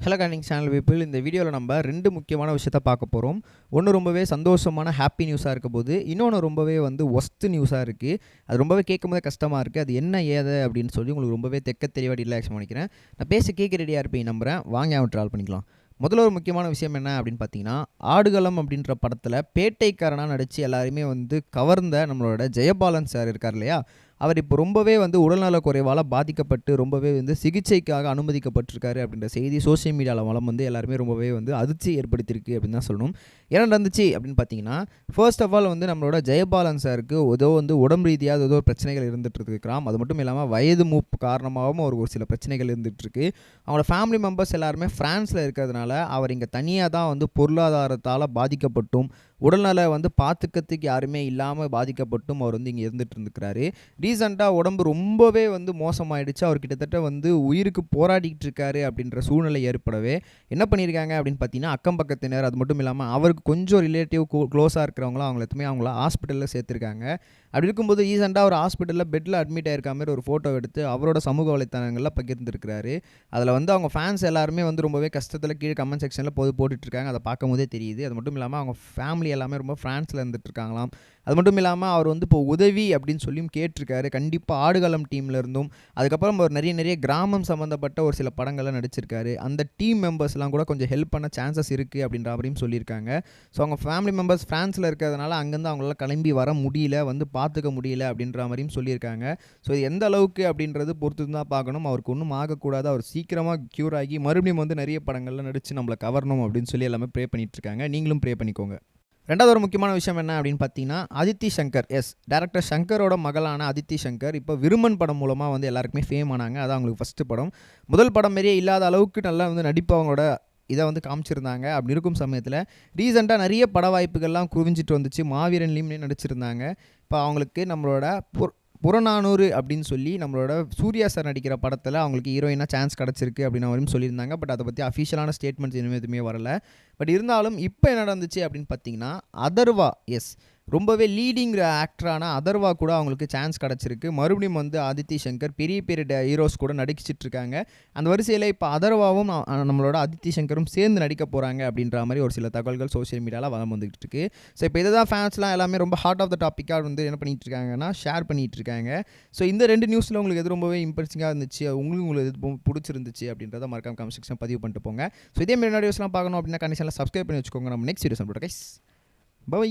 Hello கனிங் channel people இந்த வீடியோவில் நம்ம ரெண்டு முக்கியமான விஷயத்த பார்க்க போகிறோம் ஒன்று ரொம்பவே சந்தோஷமான ஹாப்பி நியூஸாக இருக்க போது இன்னொன்று ரொம்பவே வந்து ஒஸ்ட் நியூஸாக இருக்குது அது ரொம்பவே கேட்கும் போது கஷ்டமாக இருக்குது அது என்ன ஏது அப்படின்னு சொல்லி உங்களுக்கு ரொம்பவே தெக்க தெளிவாக ரிலாக்ஸ் பண்ணிக்கிறேன் நான் பேச கேட்க ரெடியாக இருப்பேன் நம்புகிறேன் வாங்க அவன் ட்ரால் பண்ணிக்கலாம். முதல்ல ஒரு முக்கியமான விஷயம் என்ன அப்படின்னு பார்த்தீங்கன்னா ஆடுகளம் அப்படின்ற படத்தில் பேட்டைக்காரனாக நடித்து எல்லாருமே வந்து கவர்ந்த நம்மளோட ஜெயபாலன் சார் இருக்கார் இல்லையா? அவர் இப்போ ரொம்பவே வந்து உடல்நல குறைவால் பாதிக்கப்பட்டு ரொம்பவே வந்து சிகிச்சைக்காக அனுமதிக்கப்பட்டிருக்காரு அப்படின்ற செய்தி சோஷியல் மீடியாவில் வளம் வந்து எல்லாருமே ரொம்பவே வந்து அதிர்ச்சி ஏற்படுத்தியிருக்கு அப்படின்னு தான் சொல்லணும். என்ன நடந்துச்சு அப்படின்னு பார்த்தீங்கன்னா ஃபர்ஸ்ட் ஆஃப் ஆல் வந்து நம்மளோட ஜெயபாலன் சாருக்கு ஏதோ வந்து உடம்பு ரீதியாக ஏதோ ஒரு பிரச்சனைகள் இருந்துகிட்டு இருக்கிறாம் அது மட்டும் இல்லாமல் வயது மூப்பு காரணமாகவும் அவருக்கு ஒரு சில பிரச்சனைகள் இருந்துகிட்ருக்கு அவங்களோட ஃபேமிலி மெம்பர்ஸ் எல்லாருமே ஃப்ரான்ஸில் இருக்கிறதுனால அவர் இங்கே தனியாக தான் வந்து பொருளாதாரத்தால் பாதிக்கப்பட்டும் உடல்நல வந்து பார்த்துக்கிறதுக்கு யாருமே இல்லாமல் பாதிக்கப்பட்டும் அவர் வந்து இங்கே இருந்துகிட்டு இருந்துக்கிறாரு ரீசெண்டாக உடம்பு ரொம்பவே வந்து மோசமாயிடுச்சு. அவர் கிட்டத்தட்ட வந்து உயிருக்கு போராடிக்கிட்டு இருக்காரு அப்படின்ற சூழ்நிலை ஏற்படவே. என்ன பண்ணியிருக்காங்க அப்படின்னு பார்த்தீங்கன்னா அக்கம் பக்கத்தினர் அது மட்டும் இல்லாமல் அவருக்கு கொஞ்சம் ரிலேட்டிவ் க்ளோஸாக இருக்கிறவங்களாம் அவங்கள எத்துமே அவங்கள ஹாஸ்பிட்டலில் சேர்த்துருக்காங்க. அப்படி இருக்கும்போது ரீசெண்டாக ஒரு ஹாஸ்பிட்டலில் பெட்டில் அட்மிட் ஆயிருக்க மாதிரி ஒரு ஃபோட்டோ எடுத்து அவரோட சமூக வலைத்தளங்களில் பகிர்ந்துருக்கிறாரு. அதில் வந்து அவங்க ஃபேன்ஸ் எல்லாருமே வந்து ரொம்பவே கஷ்டத்தில் கீழே கமெண்ட் செக்ஷனில் போது போட்டுட்ருக்காங்க. அதை பார்க்கும் போதே தெரியுது. அது மட்டும் இல்லாமல் அவங்க ஃபேமிலி எல்லாமே ரொம்ப ஃப்ரான்ஸில் இருந்துட்டு இருக்காங்களாம் அது மட்டும் இல்லாமல் அவர் வந்து இப்போ உதவி அப்படின்னு சொல்லியும் கேட்டிருக்காரு. கண்டிப்பாக ஆடுகளம் டீம்ல இருந்தும். அதுக்கப்புறம் அவர் நிறைய நிறைய கிராமம் சம்மந்தப்பட்ட ஒரு சில படங்கள்லாம் நடிச்சிருக்காரு. அந்த டீம் மெம்பர்ஸ்லாம் கூட கொஞ்சம் ஹெல்ப் பண்ண சான்சஸ் இருக்குது அப்படின்ற மாதிரியும் சொல்லியிருக்காங்க. ஸோ அவங்க ஃபேமிலி மெம்பர்ஸ் ஃப்ரான்ஸில் இருக்கிறதுனால அங்கேருந்து அவங்களால கிளம்பி வர முடியல வந்து பார்த்துக்க முடியல அப்படின்ற மாதிரியும் சொல்லியிருக்காங்க. ஸோ இது எந்த அளவுக்கு அப்படின்றது பொறுத்து தான் பார்க்கணும். அவருக்கு ஒன்றும் ஆகக்கூடாது. அவர் சீக்கிரமாக க்யூர் ஆகி மறுபடியும் வந்து நிறைய படங்கள்லாம் நடித்து நம்மளை கவரணும் அப்படின்னு சொல்லி எல்லாமே ப்ரே பண்ணிட்டு இருக்காங்க. நீங்களும் ப்ரே பண்ணிக்கோங்க. ரெண்டாவது ஒரு முக்கியமான விஷயம் என்ன அப்படின்னு பார்த்தீங்கன்னா அதித்தி சங்கர் எஸ் டேரக்டர் சங்கரோட மகளான அதித்தி சங்கர் இப்போ விருமன் படம் மூலமாக வந்து எல்லாருக்குமே ஃபேம் ஆனாங்க. அதான் அவங்களுக்கு ஃபஸ்ட்டு படம். முதல் படம் மாரியே இல்லாத அளவுக்கு நல்லா வந்து நடிப்பு அவங்களோட இதை வந்து காமிச்சிருந்தாங்க. அப்படி இருக்கும் சமயத்தில் ரீசெண்டாக நிறைய பட வாய்ப்புகள்லாம் குவிஞ்சிட்டு வந்துச்சு. மாவீரன்லேயுமே நடிச்சிருந்தாங்க. இப்போ அவங்களுக்கு நம்மளோட புறநானூறு அப்படின்னு சொல்லி நம்மளோட சூர்யா சார் நடிக்கிற படத்தில் அவங்களுக்கு ஹீரோயினாக சான்ஸ் கிடச்சிருக்கு அப்படின்னு அவரும் சொல்லியிருந்தாங்க. பட் அதை பற்றி அஃபிஷியலான ஸ்டேட்மெண்ட்ஸ் இனிமே எதுவுமே வரல. பட் இருந்தாலும் இப்போ என்ன நடந்துச்சு அப்படின்னு பார்த்தீங்கன்னா அதர்வா எஸ் ரொம்பவே லீடிங்கிற ஆக்டரான அதர்வா கூட அவங்களுக்கு சான்ஸ் கிடச்சிருக்கு. மறுபடியும் வந்து ஆதித்தி சங்கர் பெரிய பெரிய ஹீரோஸ் கூட நடிச்சிட்டு இருக்காங்க. அந்த வரிசையில் இப்போ அதர்வாவும் நம்மளோட ஆதித்தி சங்கரும் சேர்ந்து நடிக்க போகிறாங்க அப்படின்ற மாதிரி ஒரு சில தகவல்கள் சோஷியல் மீடியாவில் வளம் வந்துகிட்டு இருக்கு. ஸோ இப்போ இதை தான் ஃபேன்ஸ்லாம் எல்லாமே ரொம்ப ஹார்ட் ஆஃப் த டாப்பிக்காக வந்து என்ன பண்ணிட்டு இருக்காங்கன்னா ஷேர் பண்ணிட்டு இருக்காங்க. ஸோ இந்த ரெண்டு நியூஸில் உங்களுக்கு எது ரொம்பவே இம்ப்ரெசிங்காக இருந்துச்சு? உங்களுக்கு உங்களுக்கு எது பிடிச்சிருந்துச்சு அப்படின்றத மறக்காம கமெண்ட் செக்ஷன் பதிவு பண்ணிட்டு போங்க. ஸோ இதே மாதிரி வீடியோஸ்லாம் பார்க்கணும் அப்படின்னா கண்டிஷனில் சப்ஸ்கிரைப் பண்ணி வச்சுக்கோங்க. நம்ம நெக்ஸ்ட் வீடியோஸ் போட்டு கைஸ் பை